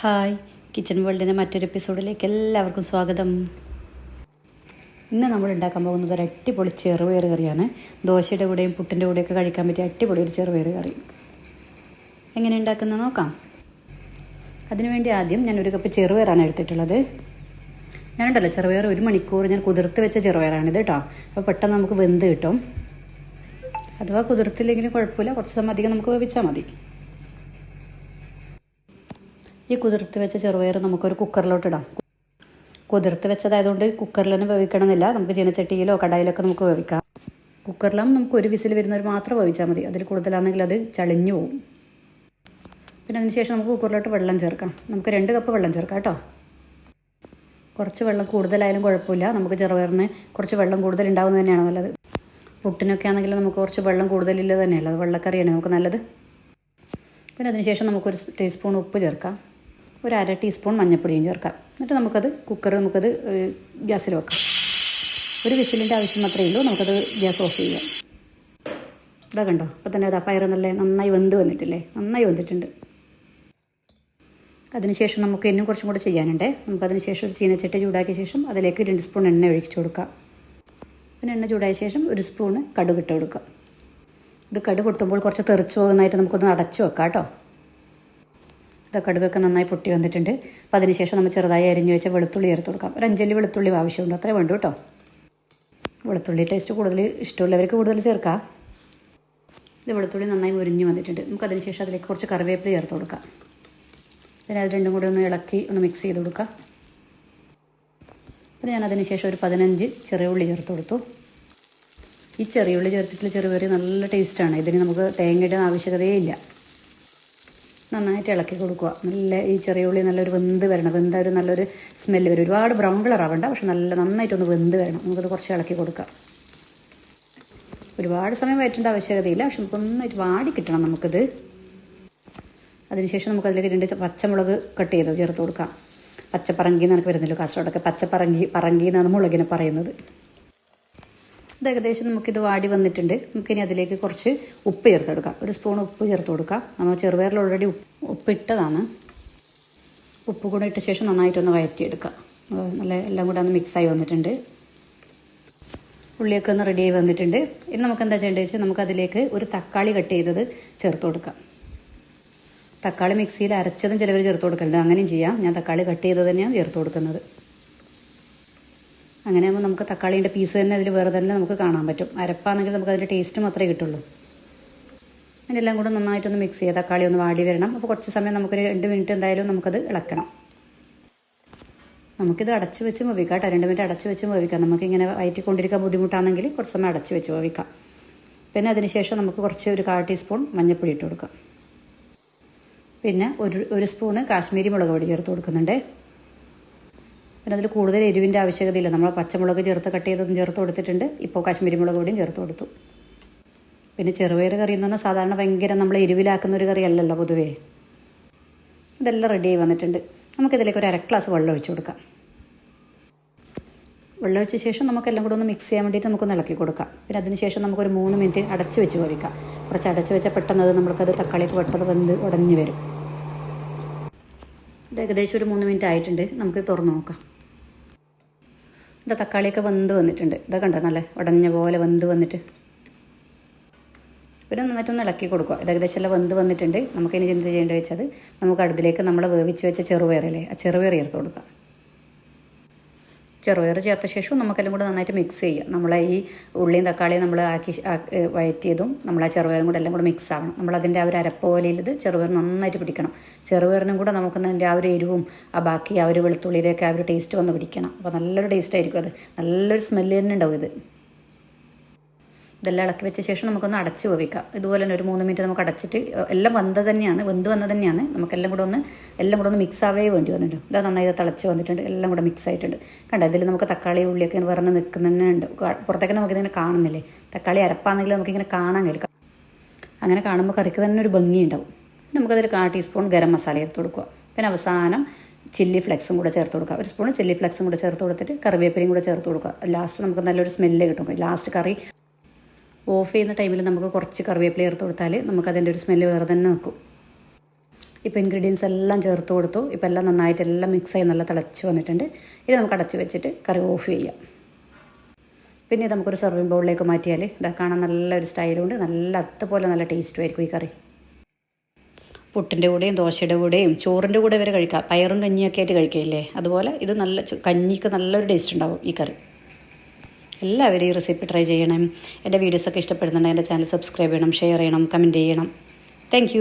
Hi. Kitchen വേൾഡിന്റെ മറ്റൊരു എപ്പിസോഡിലേക്ക് എല്ലാവർക്കും സ്വാഗതം. ഇന്ന് നമ്മൾ ഉണ്ടാക്കാൻ പോകുന്നത് ഒരു അടിപൊളി ചെറുപയർ കറിയാണ്. ദോശയുടെ കൂടെയും പുട്ടിന്റെ കൂടെയൊക്കെ കഴിക്കാൻ പറ്റിയ അടിപൊളി ഒരു ചെറുപയർ കറി. എങ്ങനെ ഉണ്ടാക്കുന്നത് നോക്കാം. അതിനുവേണ്ടി ആദ്യം ഞാൻ ഒരു കപ്പ് ചെറുപയറാണ് എടുത്തിട്ടുള്ളത്. ഞാനുണ്ടല്ലോ ചെറുപയർ ഒരു മണിക്കൂർ ഞാൻ കുതിർത്ത് വെച്ച ചെറുപയറാണിത് കേട്ടോ അപ്പോൾ പെട്ടെന്ന് നമുക്ക് വെന്ത് കിട്ടും. അഥവാ കുതിർത്തില്ലെങ്കിലും കുഴപ്പമില്ല കുറച്ച് സമയം അധികം നമുക്ക് വേവിച്ചാൽ മതി. ഈ കുതിർത്ത് വെച്ച ചെറുപയർ നമുക്കൊരു കുക്കറിലോട്ട് ഇടാം കുതിർത്ത് വെച്ചതായതുകൊണ്ട് കുക്കറിൽ തന്നെ വേവിക്കണമെന്നില്ല. നമുക്ക് ചീനച്ചട്ടിയിലോ കടായിലൊക്കെ നമുക്ക് വേവിക്കാം. കുക്കറിലാകുമ്പോൾ നമുക്ക് ഒരു വിസിൽ വരുന്നവർ മാത്രം വേവിച്ചാൽ മതി. അതിൽ കൂടുതലാണെങ്കിൽ അത് ചളിഞ്ഞു പോകും പിന്നെ അതിനുശേഷം നമുക്ക് കുക്കറിലോട്ട് വെള്ളം ചേർക്കാം. നമുക്ക് രണ്ട് കപ്പ് വെള്ളം ചേർക്കാം കേട്ടോ. കുറച്ച് വെള്ളം കൂടുതലായാലും കുഴപ്പമില്ല. നമുക്ക് ചെറുപയറിന് കുറച്ച് വെള്ളം കൂടുതൽ ഉണ്ടാവുന്നത് തന്നെയാണ് നല്ലത്. പുട്ടിനൊക്കെ ആണെങ്കിൽ നമുക്ക് കുറച്ച് വെള്ളം കൂടുതലില്ല തന്നെയല്ല? അത് വെള്ളക്കറിയാണ് നമുക്ക് നല്ലത്. പിന്നെ അതിനുശേഷം നമുക്കൊരു ടീസ്പൂൺ ഉപ്പ് ചേർക്കാം. ഒരു അര ടീസ്പൂൺ മഞ്ഞൾപ്പൊടിയും ചേർക്കാം. എന്നിട്ട് നമുക്കത് കുക്കർ നമുക്കത് ഗ്യാസിൽ വെക്കാം. ഒരു വിസിലിന്റെ ആവശ്യം മാത്രമേ ഉള്ളൂ. നമുക്കത് ഗ്യാസ് ഓഫ് ചെയ്യാം. ഇതാ കണ്ടോ? അപ്പോൾ തന്നെ അതാ പയർ നല്ല നന്നായി വെന്ത് വന്നിട്ടില്ലേ? നന്നായി വന്നിട്ടുണ്ട് അതിനുശേഷം നമുക്ക് ഇന്നും കുറച്ചും കൂടെ ചെയ്യാനുണ്ട്. നമുക്കതിന് ശേഷം ഒരു ചീനച്ചട്ടി ചൂടാക്കിയ ശേഷം അതിലേക്ക് രണ്ട് സ്പൂൺ എണ്ണ ഒഴിച്ചു കൊടുക്കാം. പിന്നെ എണ്ണ ചൂടായ ശേഷം ഒരു സ്പൂണ് കടുക് ഇട്ട് കൊടുക്കാം. ഇത് കടു പൊട്ടുമ്പോൾ കുറച്ച് തെറിച്ച് പോകുന്നതായിട്ട് നമുക്കൊന്ന് അടച്ചു വെക്കാം കേട്ടോ. ഇത് കടുകൊക്കെ നന്നായി പൊട്ടി വന്നിട്ടുണ്ട്. അപ്പോൾ അതിനുശേഷം നമ്മൾ ചെറുതായി അരിഞ്ഞ് വെച്ച വെളുത്തുള്ളി ചേർത്ത് കൊടുക്കാം. ഒരു അഞ്ചല്ലി വെളുത്തുള്ളി ആവശ്യമുണ്ട്. അത്രേ വേണ്ടു കേട്ടോ. വെളുത്തുള്ളി ടേസ്റ്റ് കൂടുതൽ ഇഷ്ടമുള്ളവർക്ക് കൂടുതൽ ചേർക്കാം. ഇത് വെളുത്തുള്ളി നന്നായി മുരിഞ്ഞ് വന്നിട്ടുണ്ട്. നമുക്ക് അതിനുശേഷം അതിലേക്ക് കുറച്ച് കറിവേപ്പില ചേർത്ത് കൊടുക്കാം. പിന്നെ അത് രണ്ടും കൂടി ഒന്ന് ഇളക്കി ഒന്ന് മിക്സ് ചെയ്ത് കൊടുക്കാം. പിന്നെ ഞാൻ അതിനുശേഷം ഒരു പതിനഞ്ച് ചെറിയ ഉള്ളി ചേർത്ത് കൊടുത്തു. ഈ ചെറിയ ഉള്ളി ചേർത്തിട്ടുള്ള ചെറുപയറി നല്ല ടേസ്റ്റാണ് ഇതിന് നമുക്ക് തേങ്ങയുടെ ആവശ്യകതയേ ഇല്ല. നന്നായിട്ട് ഇളക്കി കൊടുക്കുക. നല്ല ഈ ചെറിയ ഉള്ളി നല്ലൊരു വെന്ത് വരണം. വെന്ത ഒരു നല്ലൊരു സ്മെല്ല് വരും. ഒരുപാട് ബ്രൗൺ കളർ ആവണ്ട. പക്ഷെ നല്ല നന്നായിട്ടൊന്ന് വെന്ത് വരണം. നമുക്കത് കുറച്ച് ഇളക്കി കൊടുക്കാം. ഒരുപാട് സമയം വയറ്റേണ്ട ആവശ്യകതയില്ല. പക്ഷെ നമുക്ക് നന്നായിട്ട് വാടി കിട്ടണം നമുക്കിത്. അതിനുശേഷം നമുക്ക് അതിലേക്ക് രണ്ട് പച്ചമുളക് കട്ട് ചെയ്ത് ചേർത്ത് കൊടുക്കാം. പച്ചപ്പറങ്കി എന്നൊക്കെ വരുന്നല്ലോ കാസർഗോഡൊക്കെ. പച്ചപ്പറങ്കി പറങ്കി എന്നാണ് മുളകിനെ പറയുന്നത്. ഇത് ഏകദേശം നമുക്കിത് വാടി വന്നിട്ടുണ്ട്. നമുക്കിനി അതിലേക്ക് കുറച്ച് ഉപ്പ് ചേർത്ത് കൊടുക്കാം ഒരു സ്പൂൺ ഉപ്പ് ചേർത്ത് കൊടുക്കാം. നമ്മൾ ചെറുപയറിൽ ഓൾറെഡി ഉപ്പ് ഇട്ടതാണ് ഉപ്പ് കൂടെ ഇട്ട ശേഷം നന്നായിട്ടൊന്ന് വയറ്റിയെടുക്കാം. നല്ല എല്ലാം കൂടെ ഒന്ന് മിക്സായി വന്നിട്ടുണ്ട്. ഉള്ളിയൊക്കെ ഒന്ന് റെഡിയായി വന്നിട്ടുണ്ട്. ഇനി നമുക്ക് എന്താ ചെയ്യേണ്ടത് വെച്ചാൽ നമുക്ക് അതിലേക്ക് ഒരു തക്കാളി കട്ട് ചെയ്തത് ചേർത്ത് കൊടുക്കാം. തക്കാളി മിക്സിയിൽ അരച്ചതും ചിലവർ ചേർത്ത് കൊടുക്കലുണ്ട്. അങ്ങനെയും ചെയ്യാം. ഞാൻ തക്കാളി കട്ട് ചെയ്തത് തന്നെയാണ് ചേർത്ത് കൊടുക്കുന്നത്. അങ്ങനെ ആകുമ്പോൾ നമുക്ക് തക്കാളിന്റെ പീസ് തന്നെ അതിൽ വേറെ തന്നെ നമുക്ക് കാണാൻ പറ്റും. അരപ്പാണെങ്കിൽ നമുക്ക് അതിന്റെ ടേസ്റ്റ് മാത്രമേ കിട്ടുള്ളൂ. അതിനെല്ലാം കൂടെ നന്നായിട്ടൊന്ന് മിക്സ് ചെയ്യുക തക്കാളി ഒന്ന് വാടി വരണം. അപ്പോൾ കുറച്ച് സമയം നമുക്കൊരു രണ്ട് മിനിറ്റ് എന്തായാലും നമുക്കത് ഇളക്കണം. നമുക്കിത് അടച്ചു വെച്ച് വേവിക്കാം കേട്ടോ. രണ്ട് മിനിറ്റ് അടച്ചു വെച്ച് വേവിക്കാം. നമുക്കിങ്ങനെ വയറ്റിക്കൊണ്ടിരിക്കാൻ ബുദ്ധിമുട്ടാണെങ്കിൽ കുറച്ച് സമയം അടച്ചു വെച്ച് വേവിക്കാം. പിന്നെ അതിനുശേഷം നമുക്ക് കുറച്ച് ഒരു കാൽ ടീസ്പൂൺ മഞ്ഞൾപ്പൊടി ഇട്ട് കൊടുക്കാം. പിന്നെ ഒരു ഒരു സ്പൂണ് കാശ്മീരി മുളക് പൊടി ചേർത്ത് കൊടുക്കുന്നുണ്ട്. പിന്നെ അതിൽ കൂടുതൽ എരിവിന്റെ ആവശ്യകതയില്ല. നമ്മൾ പച്ചമുളക് ചേർത്ത് കട്ട് ചെയ്തതും ചേർത്ത് കൊടുത്തിട്ടുണ്ട്. ഇപ്പോൾ കാശ്മീരി മുളക് പൊടിയും ചേർത്ത് കൊടുത്തു. പിന്നെ ചെറുപയർ കറി എന്ന് പറഞ്ഞാൽ സാധാരണ ഭയങ്കര നമ്മൾ എരിവിലാക്കുന്ന ഒരു കറി അല്ലല്ലോ പൊതുവേ. ഇതെല്ലാം റെഡിയായി വന്നിട്ടുണ്ട്. നമുക്കിതിലേക്ക് ഒരു അര ഗ്ലാസ് വെള്ളം ഒഴിച്ചു കൊടുക്കാം. വെള്ളം ഒഴിച്ച ശേഷം നമുക്കെല്ലാം കൂടെ ഒന്ന് മിക്സ് ചെയ്യാൻ വേണ്ടിയിട്ട് നമുക്കൊന്ന് ഇളക്കി കൊടുക്കാം. പിന്നെ അതിനുശേഷം നമുക്കൊരു മൂന്ന് മിനിറ്റ് അടച്ച് വെച്ച് വേവിക്കാം. കുറച്ച് അടച്ച് വെച്ചാൽ പെട്ടെന്ന് അത് നമ്മൾക്കത് തക്കാളിക്ക് പെട്ടെന്ന് വെന്ത് ഉടഞ്ഞു വരും. ഇത് ഏകദേശം ഒരു മൂന്ന് മിനിറ്റ് ആയിട്ടുണ്ട്. നമുക്ക് തുറന്ന് നോക്കാം. ഇത് തക്കാളിയൊക്കെ വെന്ത് വന്നിട്ടുണ്ട്. ഇതൊക്കെ കണ്ടോ നല്ല ഉടഞ്ഞ പോലെ വെന്ത് വന്നിട്ട്. പിന്നെ നന്നായിട്ടൊന്ന് ഇളക്കി കൊടുക്കുക. ഇത് ഏകദേശം എല്ലാം വെന്ത് വന്നിട്ടുണ്ട്. നമുക്കിനി എന്ത് ചെയ്യേണ്ടത് വെച്ചാൽ നമുക്ക് അടുത്തിലേക്ക് നമ്മൾ വേവിച്ച് വെച്ച ചെറുപയറല്ലേ ആ ചെറുപയർ ചേർത്ത് കൊടുക്കാം ചെറുപയർ ചേർത്ത ശേഷം നമുക്കെല്ലാം കൂടെ നന്നായിട്ട് മിക്സ് ചെയ്യാം. നമ്മളെ ഈ ഉള്ളിയും തക്കാളിയും നമ്മൾ ആക്കി വയറ്റിയതും നമ്മൾ ആ ചെറുപയറും കൂടെ എല്ലാം കൂടെ മിക്സ് ആവണം. നമ്മളതിന്റെ ആ ഒരു അരപ്പ് പോലെയുള്ളത് ചെറുപയർ നന്നായിട്ട് പിടിക്കണം. ചെറുപയറിനും കൂടെ നമുക്ക് അതിന്റെ ആ ഒരു എരിവും ആ ബാക്കി ആ ഒരു വെളുത്തുള്ളിയിലേക്ക് ആ ഒരു ടേസ്റ്റ് വന്ന് പിടിക്കണം. അപ്പോൾ നല്ലൊരു ടേസ്റ്റ് ആയിരിക്കും അത്. നല്ലൊരു സ്മെല്ല് തന്നെ ഉണ്ടാവും ഇത്. ഇതെല്ലാം ഇളക്കി വെച്ച ശേഷം നമുക്കൊന്ന് അടച്ച് വേവിക്കാം. ഇതുപോലെ തന്നെ ഒരു മൂന്ന് മിനിറ്റ് നമുക്ക് അടച്ചിട്ട് എല്ലാം വന്നത് തന്നെയാണ് വെന്ത് വന്നത് തന്നെയാണ്. നമുക്കെല്ലാം കൂടെ ഒന്ന് എല്ലാം കൂടെ ഒന്ന് മിക്സ് ആവേ വേണ്ടി വന്നിട്ടുണ്ട്. ഇതാ നന്നായി തിളച്ച് വന്നിട്ടുണ്ട്. എല്ലാം കൂടെ മിക്സ് ആയിട്ടുണ്ട്. കണ്ടോ ഇതിൽ നമുക്ക് തക്കാളി ഉള്ളിയൊക്കെ പറഞ്ഞ് നിൽക്കുന്നുണ്ട്. പുറത്തേക്ക് നമുക്കിങ്ങനെ കാണുന്നില്ലേ? തക്കാളി അരപ്പാണെങ്കിൽ നമുക്കിങ്ങനെ കാണാൻ കേൾക്കാം അങ്ങനെ കാണുമ്പോൾ കറിക്ക് തന്നെ ഒരു ഭംഗി ഉണ്ടാവും. നമുക്കതിൽ കാ ടീസ്പൂൺ ഗരം മസാല ചേർത്ത് കൊടുക്കുക. പിന്നെ അവസാനം ചില്ലി ഫ്ലെക്സും കൂടെ ചേർത്ത് കൊടുക്കുക. ഒരു സ്പൂൺ ചില്ലി ഫ്ലെക്സും കൂടെ ചേർത്ത് കൊടുത്തിട്ട് കറിവേപ്പിലയും കൂടെ ചേർത്ത് കൊടുക്കുക. ലാസ്റ്റ് നമുക്ക് നല്ലൊരു സ്മെല്ല് കിട്ടും. ലാസ്റ്റ് കറി ഓഫ് ചെയ്യുന്ന ടൈമിൽ നമുക്ക് കുറച്ച് കറിവേപ്പില ചേർത്ത് കൊടുത്താൽ നമുക്കതിന്റെ ഒരു സ്മെല്ല് വേറെ തന്നെ നിൽക്കും. ഇപ്പോൾ ഇൻഗ്രീഡിയൻസ് എല്ലാം ചേർത്ത് കൊടുത്തു. ഇപ്പോൾ എല്ലാം നന്നായിട്ട് എല്ലാം മിക്സ് ആയി നല്ല തിളച്ച് വന്നിട്ടുണ്ട്. ഇത് നമുക്ക് അടച്ച് വെച്ചിട്ട് കറി ഓഫ് ചെയ്യാം. പിന്നെ നമുക്കൊരു സെർവിങ് ബൗളിലേക്ക് മാറ്റിയാൽ ഇതാ കാണാൻ നല്ലൊരു സ്റ്റൈലുണ്ട് നല്ല അതുപോലെ നല്ല ടേസ്റ്റും ആയിരിക്കും ഈ കറി. പുട്ടിന്റെ കൂടെയും ദോശയുടെ കൂടെയും ചോറിന്റെ കൂടെ വരെ കഴിക്കാം. പയറും കഞ്ഞിയൊക്കെ ആയിട്ട് കഴിക്കില്ലേ? അതുപോലെ ഇത് നല്ല കഞ്ഞിക്ക് നല്ലൊരു ടേസ്റ്റ് ഉണ്ടാവും ഈ കറി. എല്ലാവരും ഈ റെസിപ്പി ട്രൈ ചെയ്യണം. എന്റെ വീഡിയോസൊക്കെ ഇഷ്ടപ്പെടുന്നുണ്ടെങ്കിൽ എന്റെ ചാനൽ സബ്സ്ക്രൈബ് ചെയ്യണം ഷെയർ ചെയ്യണം കമന്റ് ചെയ്യണം. താങ്ക്